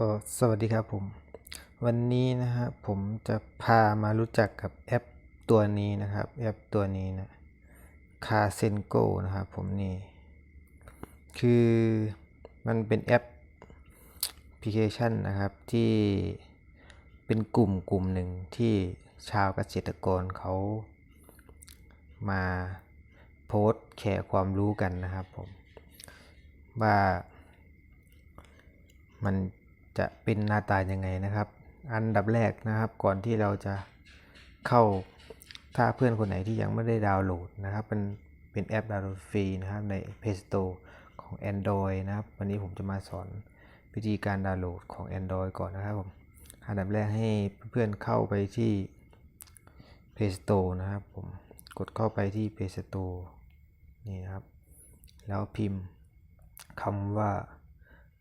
ก็สวัสดีครับผม วันนี้นะฮะผมจะพามารู้จักกับแอปตัวนี้นะครับ แอปตัวนี้นะคาเซนโกนะครับผมนี่ คือมันเป็นแอปพลิเคชันนะครับที่เป็นกลุ่มกลุ่มหนึ่งที่ชาวเกษตรกรเขามาโพสต์แชร์ความรู้กันนะครับผม ว่ามัน จะเป็นหน้าตายังไงนะครับ อันดับแรกนะครับก่อนที่เราจะเข้าถ้าเพื่อนคนไหนที่ยังไม่ได้ดาวน์โหลดนะครับเป็นเป็นแอปดาวน์โหลดฟรีนะครับใน Play Store ของ Android นะครับ วันนี้ผมจะมาสอนวิธีการดาวน์โหลดของ Android ก่อนนะครับผมอันดับแรกให้เพื่อนเข้าไปที่ Play Store นะครับผมกดเข้าไปที่ Play Store นี่นะครับ แล้วพิมพ์คำว่า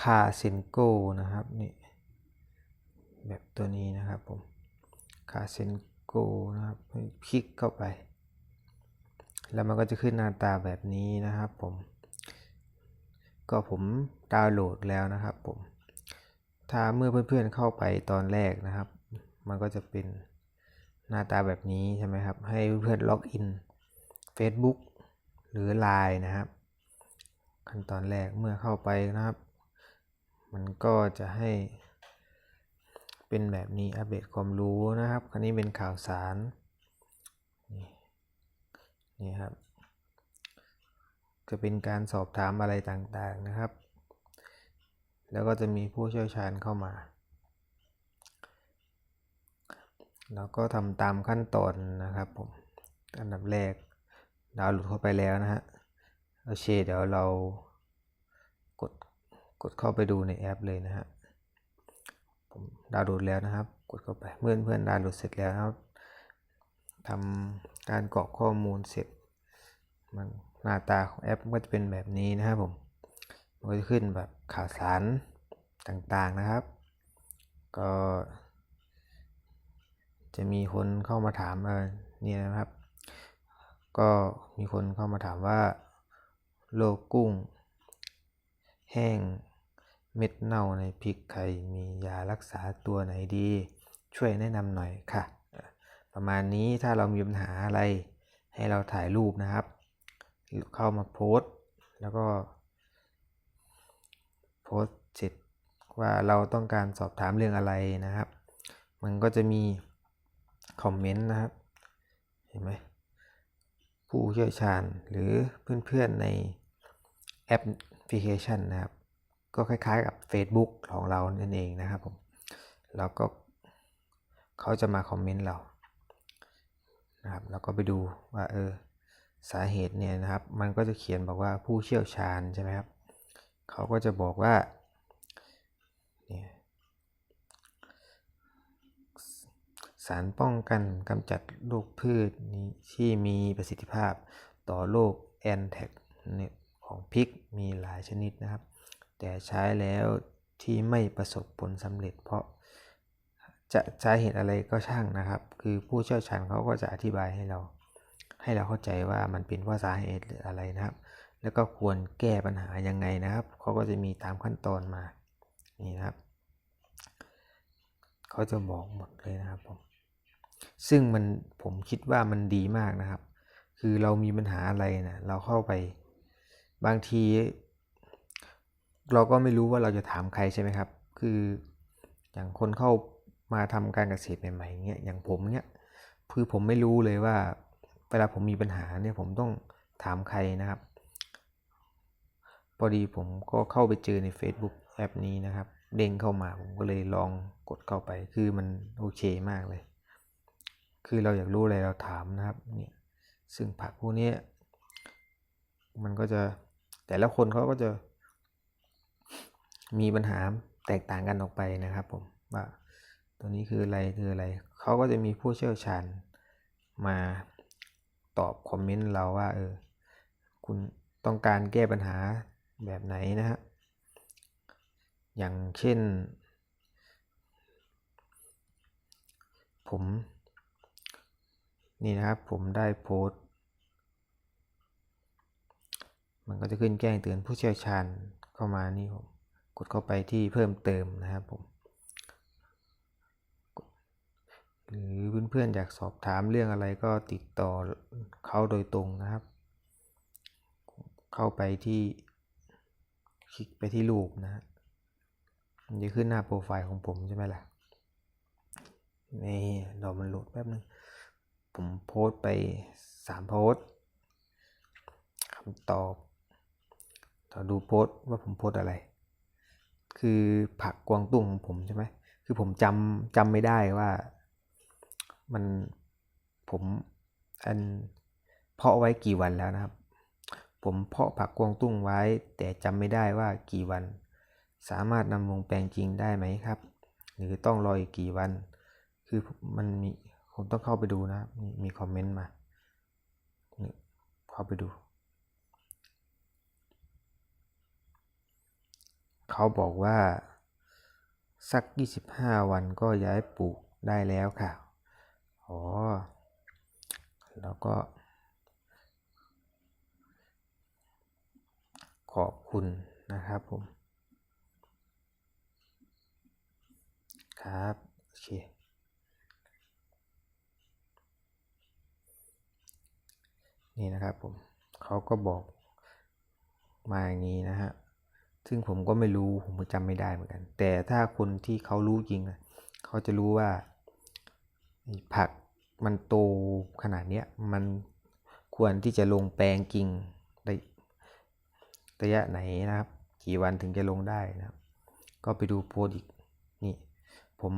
คาเซนโกนะครับนี่แบบตัวนี้นะครับผมคาเซนโกนะครับคลิกเข้าไป แล้วมันก็จะขึ้นหน้าตาแบบนี้นะครับผม ก็ผมดาวน์โหลดแล้วนะครับผม ถ้าเมื่อเพื่อนๆเข้าไปตอนแรกนะครับ มันก็จะเป็นหน้าตาแบบนี้ใช่ไหมครับ ให้เพื่อนล็อกอิน Facebook หรือ Line นะครับ ขั้นตอนแรกเมื่อเข้าไปนะครับ มันก็จะให้เป็นแบบนี้อัปเดตความรู้นะครับคราวนี้เป็นข่าวสารนี่นี่ครับ จะเป็นการสอบถามอะไรต่างๆนะครับ แล้วก็จะมีผู้เชี่ยวชาญเข้ามา แล้วก็ทำตามขั้นตอนนะครับผม อันดับแรกดาวโหลดเข้าไปแล้วนะฮะ โอเคเดี๋ยวเรากด กดเข้าไปดูในแอปเลยนะฮะผมดาวน์โหลดแล้วนะครับ กดเข้าไปเมื่อเพื่อนดาวน์โหลดเสร็จแล้วครับทำการกรอกข้อมูลเสร็จมันหน้าตาของแอปก็จะเป็นแบบนี้นะครับผมมันก็จะขึ้นแบบข่าวสารต่างๆนะครับ ก็ จะมีคนเข้ามาถามเออเนี่ยนะครับ ก็มีคนเข้ามาถามว่าโรคกุ้ง แห้ง เม็ดเน่าในพริกไข่มียารักษาตัวไหนดี ช่วยแนะนำหน่อยค่ะ ประมาณนี้ถ้าเรามีปัญหาอะไร ให้เราถ่ายรูปนะครับ เข้ามาโพสต์ แล้วก็ โพสต์เสร็จว่าเราต้องการสอบถามเรื่องอะไรนะครับ มันก็จะมีคอมเมนต์นะครับ เห็นไหมผู้เชี่ยวชาญหรือเพื่อนๆในแอปพลิเคชันนะครับ ก็คล้ายๆกับ Facebook ของเรานั่นเองนะครับผมแล้วก็เขาจะมาคอมเมนต์เรานะครับแล้วก็ไปดูว่าเออสาเหตุเนี่ยนะครับ มันก็จะเขียนบอกว่าผู้เชี่ยวชาญใช่ไหมครับเขาก็จะบอกว่าเนี่ยสารป้องกันกำจัดโรคพืชนี้ที่มีประสิทธิภาพต่อโรคแอนแทกเนี่ยของพริกมีหลายชนิดนะครับ แต่ใช้แล้วที่ไม่ประสบผลสำเร็จ เพราะจะสาเหตุอะไรก็ช่างนะครับ คือผู้เชี่ยวชาญเขาก็จะอธิบายให้เรา ให้เราเข้าใจว่ามันเป็นเพราะสาเหตุหรืออะไรนะครับ แล้วก็ควรแก้ปัญหายังไงนะครับเขาก็จะมีตามขั้นตอนมานี่นะครับเขาจะบอกหมดเลยนะครับผมซึ่งมันผมคิดว่ามันดีมากนะครับ คือเรามีปัญหาอะไรนะเราเข้าไป บางที เราก็ไม่รู้ว่าเราจะถามใครใช่ไหมครับ คืออย่างคนเข้ามาทำการเกษตรใหม่ๆเงี้ยอย่างผมเนี้ยคือผมไม่รู้เลยว่าเวลาผมมีปัญหาเนี่ยผมต้องถามใครนะครับ พอดีผมก็เข้าไปเจอใน Facebook แอปนี้นะครับ เด้งเข้ามาผมก็เลยลองกดเข้าไปคือมันโอเคมากเลย คือเราอยากรู้อะไรเราถามนะครับเนี่ยซึ่งผักพวกนี้มันก็จะแต่ละคนเขาก็จะ มีปัญหาแตกต่างกันออกไปนะครับผมว่าตัวนี้คืออะไรคืออะไรเขาก็จะมีผู้เชี่ยวชาญมาตอบคอมเมนต์เราว่าเออคุณต้องการแก้ปัญหาแบบไหนนะฮะอย่างเช่น ผม นี่นะครับผมได้โพสต์ มันก็จะขึ้นแจ้งเตือนผู้เชี่ยวชาญเข้ามานี่ผม กดเข้าไปที่เพิ่มเติมนะครับผมหรือเพื่อนๆอยากสอบถามเรื่องอะไรก็ติดต่อเขาโดยตรงนะครับ เข้าไปที่คลิกไปที่รูปนะมันจะขึ้นหน้าโปรไฟล์ของผมใช่ไหมล่ะนี่เดี๋ยวมันโหลดแป๊บนึง ผมโพสต์ไปสามโพสต์คำตอบเราดูโพสต์ว่าผมโพสต์อะไร คือผักกวางตุ้งของผมใช่ไหมคือผมจำจำไม่ได้ว่ามันผมอันเพาะไว้กี่วันแล้วนะครับ ผมเพาะผักกวางตุ้งไว้ แต่จำไม่ได้ว่ากี่วัน สามารถนำลงแปลงจริงได้ไหมครับ หรือต้องรออีกกี่วัน คือมันมีผมต้องเข้าไปดูนะ มีคอมเมนต์มาเข้าไปดู เขาบอกว่า สัก 25 วันก็ย้ายปลูกได้แล้วค่ะ อ๋อ แล้วก็ ขอบคุณนะครับผม ครับ โอเค นี่นะครับผม เขาก็บอกมาอย่างนี้นะฮะ ซึ่งผมก็ไม่รู้ผมก็จำไม่ได้เหมือนกัน แต่ถ้าคนที่เขารู้จริงนะเขาจะรู้ว่า ผักมันโตขนาดเนี้ยมันควรที่จะลงแปลงกิ่งได้ระยะไหนนะครับ กี่วันถึงจะลงได้นะครับ ก็ไปดูโพสอีกนี่ผม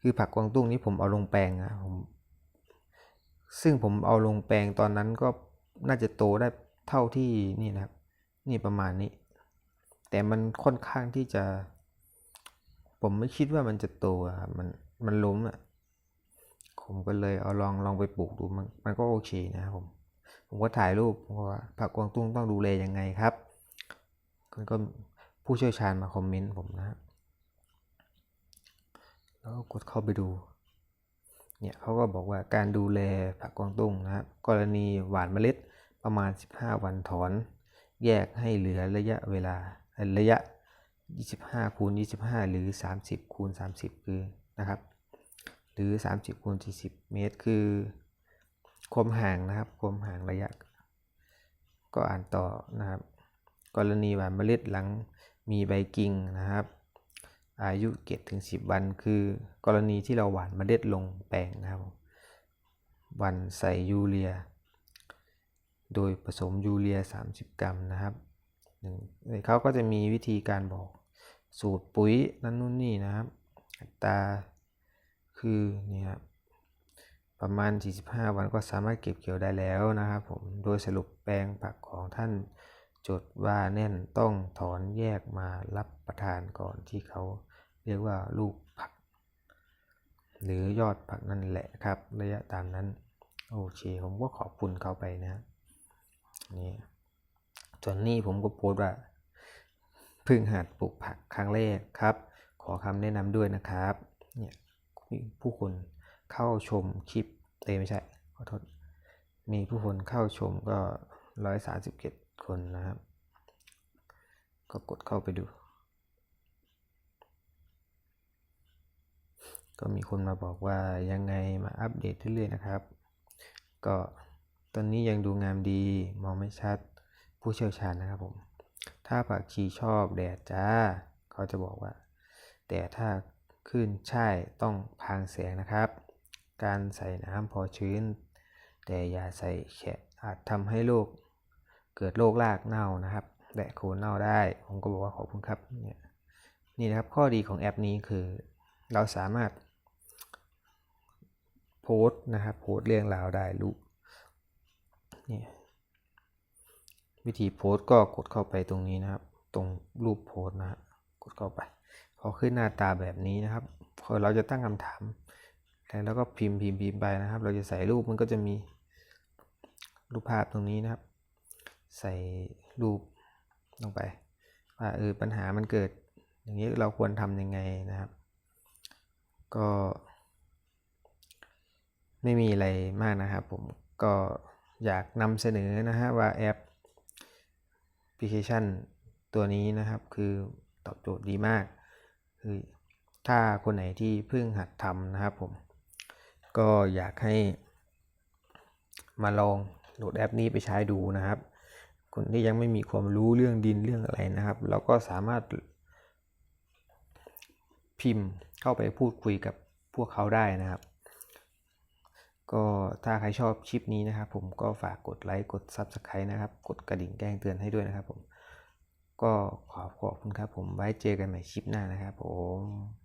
คือผักกวางตุ้งนี้ผมเอาลงแปลงนะผมซึ่งผมเอาลงแปลงตอนนั้นก็น่าจะโตได้เท่าที่นี่นะครับ นี่ประมาณนี้ แต่มันค่อนข้างที่จะ ผมไม่คิดว่ามันจะโตอะครับมันมันล้มอะผมก็เลยเอาลองลองไปปลูกดูมันมันก็โอเคนะครับผมผมก็ถ่ายรูปว่าผักกวางตุ้งต้องดูแลยังไงครับคนก็ผู้เชี่ยวชาญมาคอมเมนต์ผมนะแล้วกดเข้าไปดู เนี่ยเขาก็บอกว่าการดูแลผักกวางตุ้งนะครับกรณีหว่านเมล็ดประมาณ 15 วันถอน แยกให้เหลือระยะเวลา ระยะ 25คูณ25 หรือ 30คูณ30 คือนะครับ หรือ 30คูณ40 เมตร คือความห่างนะครับความห่างระยะ ก็อ่านต่อนะครับ กรณีหว่านเมล็ดหลังมีใบกิ่งนะครับ อายุเก็บถึง 10 วัน คือกรณีที่เราหว่านเมล็ดลงแปลงนะครับวันใส่ยูเรีย โดยผสมยูเรีย 30 กรัมนะครับ เขาก็จะมีวิธีการบอกสูตรปุ๋ยนั่นนู่นนี่นะครับอัตราคือนี่ครับประมาณ 45 วันก็สามารถเก็บเกี่ยวได้แล้วนะครับผมโดยสรุปแปลงผักของท่านจดว่าแน่นต้องถอนแยกมารับประทานก่อนที่เขาเรียกว่าลูกผัก หรือยอดผักนั่นแหละครับ ระยะตามนั้น โอเค ผมก็ขอบคุณเขาไปนะนี่ ส่วนนี้ผมก็โพสต์ว่าเพิ่งหัดปลูกผักครั้งแรกครับ ขอคำแนะนำด้วยนะครับเนี่ยผู้คนเข้าชมคลิปเตไม่ใช่ขอโทษมีผู้คนเข้าชมก็ร้อยสาสิบเจ็ดคนนะครับ ก็กดเข้าไปดู ก็มีคนมาบอกว่ายังไงมาอัปเดตเรื่อยๆนะครับ ก็ตอนนี้ยังดูงามดีมองไม่ชัด ผู้เชี่ยวชาญนะครับผม ถ้าผักชีชอบแดดจ้า เขาจะบอกว่า แต่ถ้าขึ้นใช่ต้องพางแสงนะครับ การใส่น้ำพอชื้น แต่อย่าใส่แฉะอาจทำให้โรคเกิดโรครากเน่านะครับและโคนเน่าได้ ผมก็บอกว่าขอบคุณครับเนี่ยนี่นะครับข้อดีของแอปนี้คือ เราสามารถโพสต์นะครับโพสต์เรื่องราวได้รูปนี่ย วิธีโพสต์ก็กดเข้าไปตรงนี้นะครับ ตรงรูปโพสต์นะฮะกดเข้าไป พอขึ้นหน้าตาแบบนี้นะครับพอเราจะตั้งคำถามแล้วก็พิมพ์พิมพ์พิมพ์ไปนะครับ เราจะใส่รูปมันก็จะมีรูปภาพตรงนี้นะครับ ใส่รูปลงไปว่าเออปัญหามันเกิด อย่างนี้เราควรทำยังไงนะครับ ก็ ไม่มีอะไรมากนะครับ ผมก็อยากนำเสนอนะฮะว่าแอป พลิเคชันตัวนี้นะครับคือตอบโจทย์ดีมาก คือถ้าคนไหนที่เพิ่งหัดทำนะครับผม ก็อยากให้มาลองโหลดแอปนี้ไปใช้ดูนะครับ คนที่ยังไม่มีความรู้เรื่องดินเรื่องอะไรนะครับ เราก็สามารถพิมพ์เข้าไปพูดคุยกับพวกเขาได้นะครับ ก็ถ้าใครชอบคลิปนี้นะครับ ผมก็ฝากกดไลค์กด Subscribe นะครับ กดกระดิ่งแจ้งเตือนให้ด้วยนะครับผม ก็ขอขอบคุณครับผมไว้เจอกันใหม่คลิปหน้านะครับผม